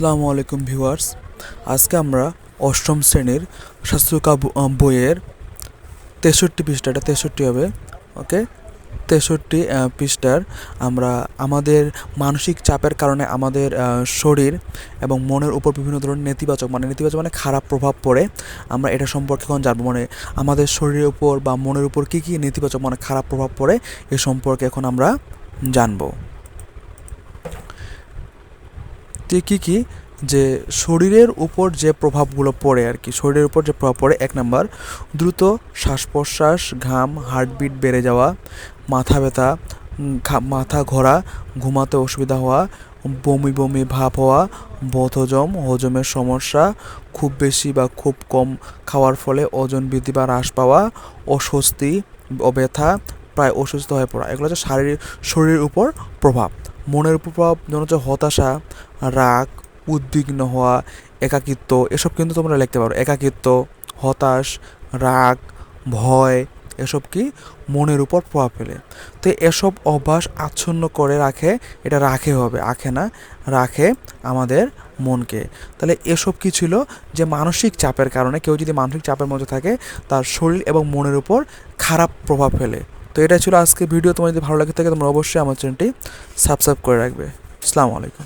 আসসালামু আলাইকুম ভিউয়ার্স। আজকে আমরা অষ্টম শ্রেণির শাস্ত্রকা বইয়ের তেষট্টি পৃষ্ঠাটা, তেষট্টি হবে, ওকে? তেষট্টি পৃষ্ঠার আমরা আমাদের মানসিক চাপের কারণে আমাদের শরীর এবং মনের উপর বিভিন্ন ধরনের নেতিবাচক মানে নেতিবাচক মানে খারাপ প্রভাব পড়ে। আমরা এটা সম্পর্কে এখন জানব। মানে আমাদের শরীরের উপর বা মনের উপর কী কী নেতিবাচক মানে খারাপ প্রভাব পড়ে, এ সম্পর্কে এখন আমরা জানব। তো কী কী? যে শরীরের উপর যে প্রভাবগুলো পড়ে আর কি, শরীরের উপর যে প্রভাব পড়ে, এক নাম্বার, দ্রুত শ্বাস প্রশ্বাস ঘাম, হার্টবিট বেড়ে যাওয়া, মাথা ব্যথা মাথা ঘোরা, ঘুমাতে অসুবিধা হওয়া, বমি বমি ভাব হওয়া বদহজম হজমের সমস্যা, খুব বেশি বা খুব কম খাওয়ার ফলে ওজন বৃদ্ধি বা হ্রাস পাওয়া, অস্বস্তি ও ব্যথা, প্রায় অসুস্থ হয়ে পড়া, এগুলো হচ্ছে শারীরিক, শরীরের উপর প্রভাব। মনের উপর প্রভাব যেমন হচ্ছে হতাশা, রাগ, উদ্বিগ্ন হওয়া, একাকিত্ব, এসব কিন্তু তোমরা লিখতে পারো। একাকিত্ব, হতাশ, রাগ, ভয়, এসব কি মনের উপর প্রভাব ফেলে। তো এসব অভ্যাস আচ্ছন্ন করে রাখে, এটা রাখে হবে আখে না, রাখে আমাদের মনকে। তাহলে এসব কি ছিল? যে মানসিক চাপের কারণে কেউ যদি মানসিক চাপের মধ্যে থাকে, তার শরীর এবং মনের উপর খারাপ প্রভাব ফেলে। তো এটা ছিল আজকে ভিডিও তোমার যদি ভালো লাগে থাকে, তোমরা অবশ্যই আমার চ্যানেলটি সাবস্ক্রাইব করে রাখবে। আসসালামু আলাইকুম।